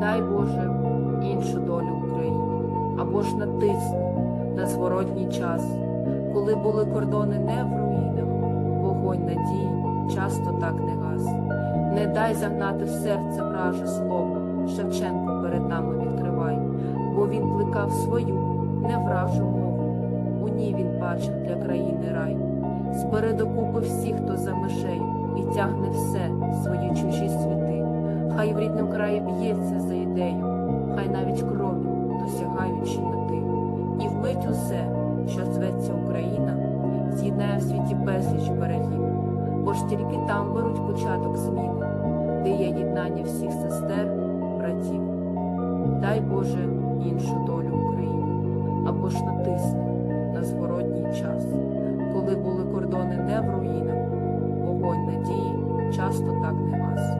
Боже, іншу долю Україні, або ж натисни на зворотній час, коли були кордони не в руїнах, вогонь надії часто так не гас. Не дай загнати в серце враже слово, Шевченко перед нами відкривай, бо він плекав свою, не вражу мову, у ній він бачив для країни рай. Спереду купи всіх, хто за межею, і тягне все хай в рідному краї б'ється за ідею, хай навіть кров'ю досягаючи мети. І вмить усе, що зветься Україна, з'єднає в світі безліч берегів, бо ж тільки там беруть початок зміни, де є єднання всіх сестер, братів. Дай Боже іншу долю Україні, або ж натисне на зворотній час, коли були кордони не в руїнах, вогонь надії часто так не гас.